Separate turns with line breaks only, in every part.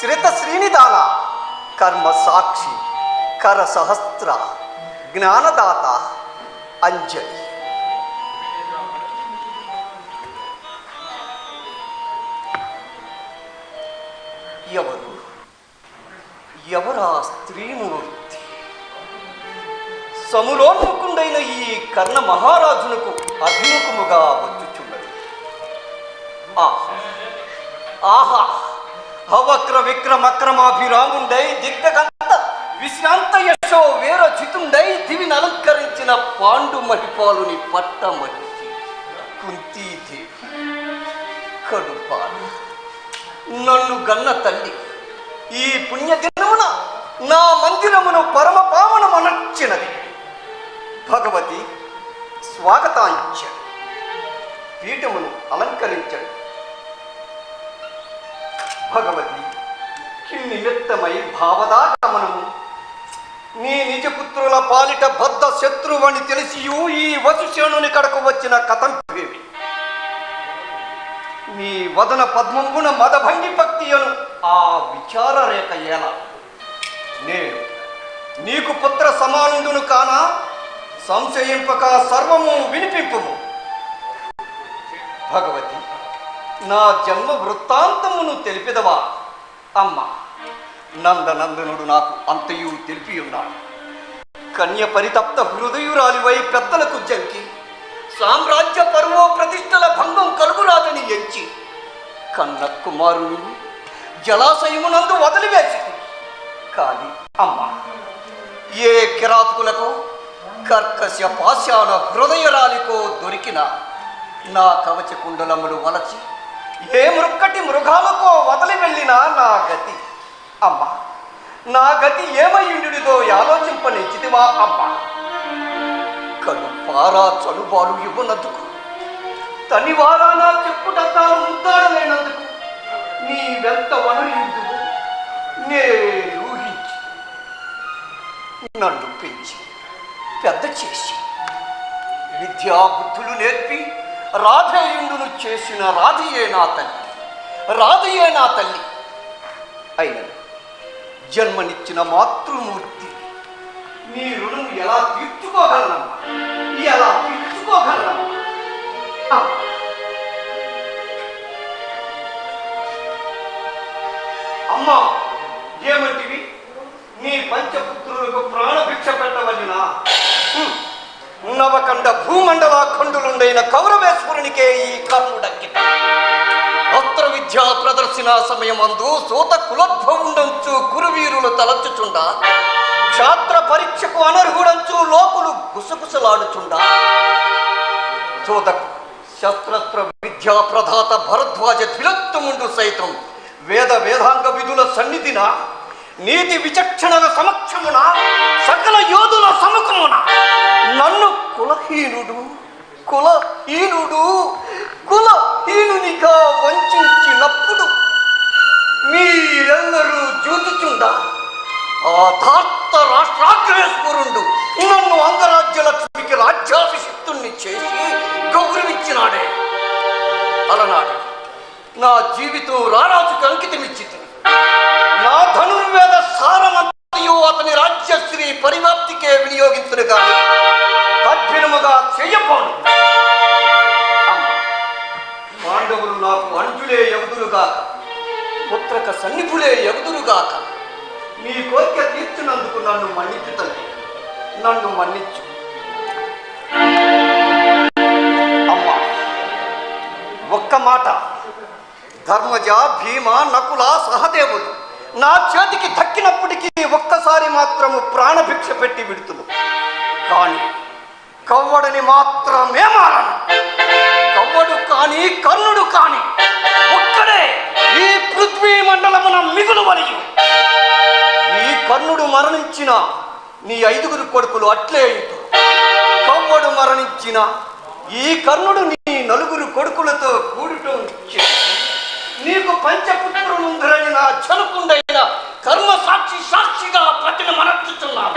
శ్రిత శ్రీనిదాన కర్మ సాక్షి కర సహస్ర జ్ఞానదాత అంజలి ఎవరు? ఎవరా స్త్రీమూర్తి సములోన్ముకుండైన ఈ కర్ణ మహారాజునకు అభిముఖముగా వచ్చుచున్నది. ఆహా ఆహా. అవక్ర విక్రమక్రమాభిరాముండై దిగ్గగంత విశ్రాంత యశో వేర చితుండై దివిని అలంకరించిన పాండు మహిపాలుని పట్ట మహిషి కుంతీదేవి కడుపాలు నన్ను గన్న తల్లి ఈ పుణ్యదినమున నా మందిరమును పరమ పావనమనర్చినది భగవతి స్వాగతాంచ పీఠమును అలంకరించండి. భగవతి కిన్నిమిత్తమై భావదాగమనము నీ నిజపుత్రుల పాలిట బద్ధ శత్రువని తెలిసియు ఈ వసుశేణుని కడకు వచ్చిన కథంపేవి నీ వదన పద్మంబున మదభంగి భక్తియను ఆ విచార రేఖ ఎలా నేను నీకు పుత్ర సమానుండును కానా? సంశయింపక సర్వము వినిపింపు భగవతి నా జన్మ వృత్తాంతమును తెలిపిదవా? అమ్మ నందనందనుడు నాకు అంతయు తెలిపి ఉన్నాడు కన్య పరితప్త హృదయురాలివై పెద్దలకు జంకి సామ్రాజ్య పరువో ప్రతిష్టల భంగం కలుగురాదని ఎంచి కన్న కుమారుని జలాశయమునందు వదిలివేసి కానీ అమ్మ ఏ కిరాతకులకు కర్కశ పాశాల హృదయరాలికో దొరికిన నా కవచ కుండలములు వలచి ఏ మృక్కటి మృగాలకో వదిలి వెళ్ళినా నా గతి. అమ్మ నా గతి ఏమయ్యుడిదో ఆలోచింపనిచ్చితివా అమ్మ. కడు పారా చనుబాలు ఇవ్వనందుకు. తనివారానా చెప్పుటంతా ముద్దాడలేనందుకు నీ వెంత వనరిందువు నే ఊహించి. నన్ను పెంచి పెద్ద చేసి విద్యా బుద్ధులు నేర్పి రాధేయుండును చేసిన రాధియే నా తల్లి. రాధయే నా తల్లి. అయినది జన్మనిచ్చిన మాతృమూర్తి. మీ రుణం ఎలా తీర్చుకోగలను? నవకండ భూమండల ఖండులుండైన కౌరవేశ్వరునికే ఈ కర్ణుడక్కిట అస్త్ర విద్యా ప్రదర్శన సమయమందు సూత కులద్భవుండంచు కురువీరులు తలచుచుండ క్షాత్ర పరీక్షకు అనర్హుడంచు లోపులు గుసగుసలాడుచుండా. సూత శస్త్రస్త్ర విద్యా ప్రధాత భరద్వాజ తిలోత్తముండు సైతం వేద వేదాంగ విధుల సన్నిధిన నీతి విచక్షణల సమక్షమున కులహీనుడు కులహీనుడు కులహీనునిగా వంచినప్పుడు మీరెల్లరూ చూచుచుందా ఆ ధార్త రాష్ట్రాగ్రేశ్వరుడు నన్ను అంగరాజ్య లక్ష్మికి రాజ్యాభిషిక్తుణ్ణి చేసి గౌరవించినాడే. అలనాడు నా జీవితం రారాజుకు అంకితమిచ్చింది నా ధనుర్వేద సారమంతయు అతని రాజ్యశ్రీ పరివాప్తికే వినియోగించును కానీ కఠినముగా చెయ్యపోను పాండవులు నాకు అంజులే ఎగుదురుగాక పుత్రక సన్నిధులే ఎగుదురుగాక నీ కోరిక తీర్చినందుకు నన్ను మన్నించు తల్లి. నన్ను మన్నించు. అమ్మా ఒక్క మాట. ధర్మజ భీమ నకుల సహదేవులు. నా చేతికి దక్కినప్పటికీ ఒక్కసారి మాత్రము ప్రాణభిక్ష పెట్టి విడుతులు కానీ కవ్వడిని మాత్రమే మారను. కవ్వడు కాని కర్ణుడు కాని ఒక్కడే ఈ పృథ్వీ మండలమున మిగులు మరియు ఈ కర్ణుడు మరణించిన నీ ఐదుగురు కొడుకులు అట్లే కవ్వడు మరణించిన ఈ కర్ణుడు నీ నలుగురు కొడుకులతో కూడటం నీకు పంచపుత్రులుందరని నా చనుకుండైన కర్మ సాక్షి సాక్షిగా ప్రతిని మనర్చుతున్నాను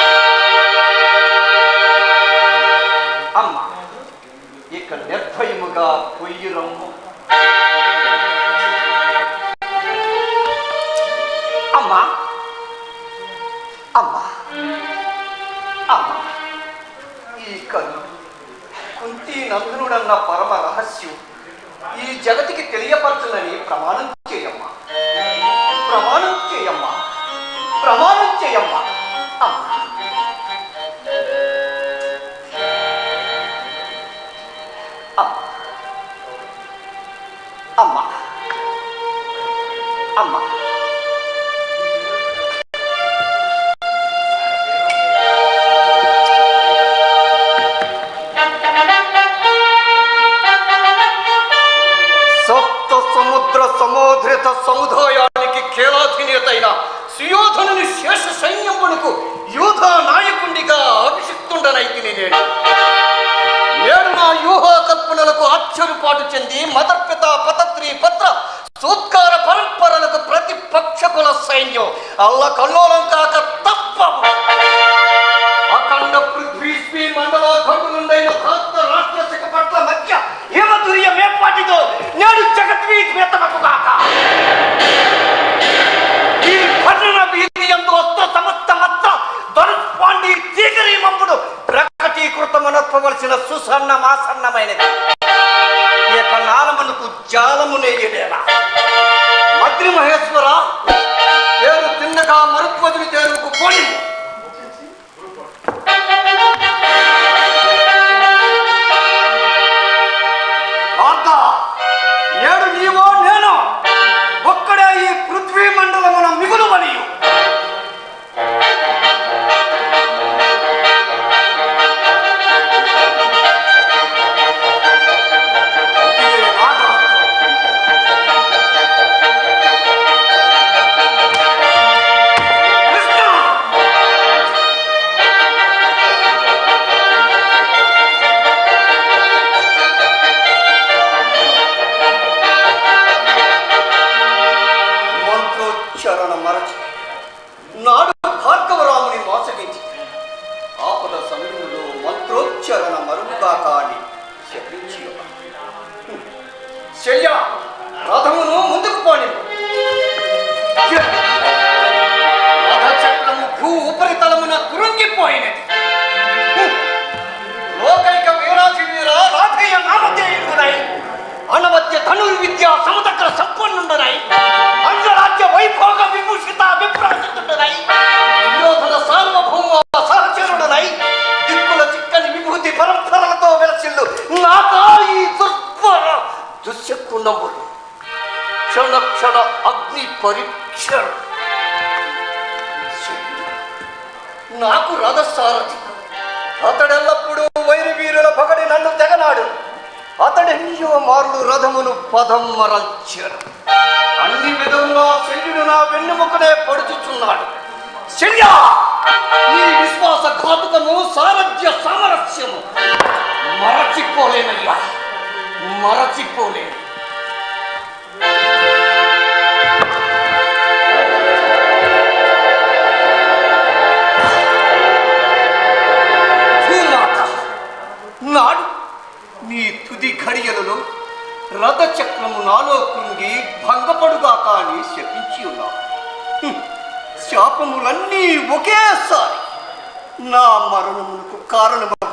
సూత్కార పరంపరలకు ప్రతిపక్షకుల సైన్యం. అల్ల కల్లోలం కాక తప్ప. అఖండ పృథ్వీ మండల భారత రాష్ట్ర శాఖ పట్ల మధ్య ఏమధుర్యం ఏపాటిదో నేడు జగద్వీ కాక ఈ పట్టణ వీధి ఎందు వస్త్ర సమస్త మత్త ధనుష్పాండి చీకరి మంపుడు ప్రకటీకృతమనొప్పవలసిన సుసన్నమాసన్నమైనది పరీక్షల అగ్ని పరీక్ష నాకు రథసారథి. అతడెల్లప్పుడూ వైరి వీరుల పగడి నన్ను తెగనాడు. అతడెన్నో మార్లు రథమును పదం మరల్చారు అన్ని విధంగా శల్యుడు నా వెన్నుముకనే పడుచుచున్నాడు. శల్య! నీ విశ్వాస ఘాతుకము సారథ్య సామరస్యము. మరచిపోలేనయ్యా. మరచిపోలేను. నీ తుది ఘడియలలో రథచక్రము నాలో కృంగి భంగపడుగాక అని శపించి ఉన్నావు. శాపములన్నీ ఒకేసారి నా మరణమునకు కారణమవు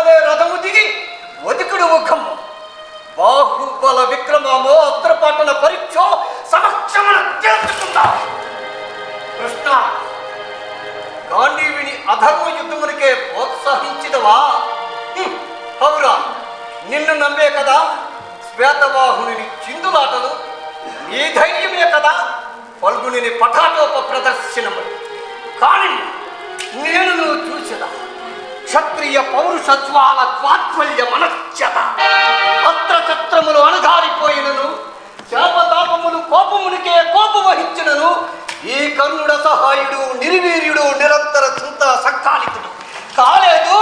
నీవును రథము దిగి ఒదికుడు ముఖము బాహుబల విక్రమము అత్రపాటన పరీక్ష సమక్షమున చేర్చుకుందాం కృష్ణ గాంధీవిని అధర్మ యుద్ధమునికే ప్రోత్సహించిదవా హ్మ్, అవురా నిన్ను నమ్మే కదా? శ్వేతవాహుని చిందులాటలు ఈ ధైర్యమే కదా? ఫల్గుని పఠాటోప ప్రదర్శనము. కానీ నేను నువ్వు చూసదా? క్షత్రియ పౌరుషత్వాల ద్వాత్వల్య మనశ్చత. అస్త్రచత్రములు అణగారిపోయినను శాపతాపములు కోపమునికే కోపం వహించినను ఈ కర్ణుడ సహాయుడు నిర్వీర్యుడు నిరంతర చింత సకాలితుడు కాలేదు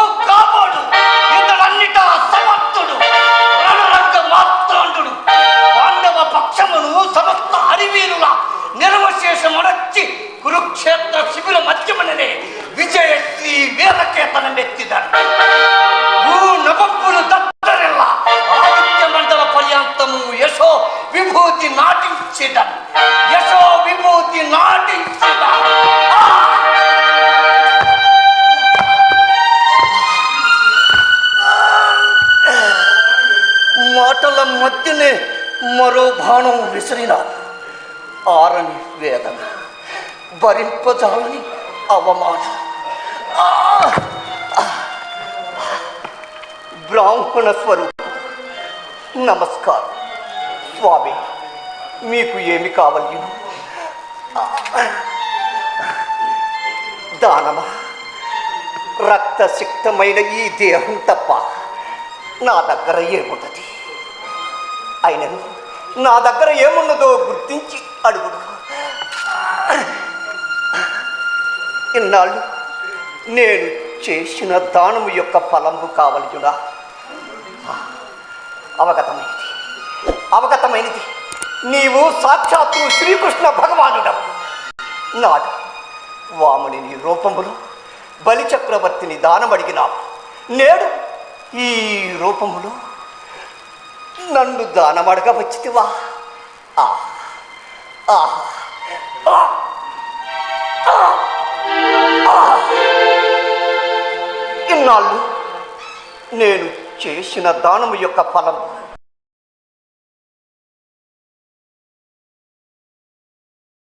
బాణం ఆరని వేదన. భరింపజాలని అవమానం. బ్రాహ్మణ స్వరూపం. నమస్కారం. స్వామి మీకు ఏమి కావాలి దానమా? రక్తసిక్తమైన ఈ దేహం తప్ప నా దగ్గర ఏమున్నది అయినను నా దగ్గర ఏమున్నదో గుర్తించి అడుగుడు ఇన్నాళ్ళు నేను చేసిన దానము యొక్క ఫలంబు కావలయునా అవగతమైనది. అవగతమైనది. నీవు సాక్షాత్తు శ్రీకృష్ణ భగవానుడవు. నాడు వాముని నీ రూపములు బలిచక్రవర్తిని దానమడిగినావు. నేడు ఈ రూపములో నన్ను దానమడగ వచ్చితివా? ఆ ఆ ఇన్నాళ్ళు నేను చేసిన దానము యొక్క ఫలం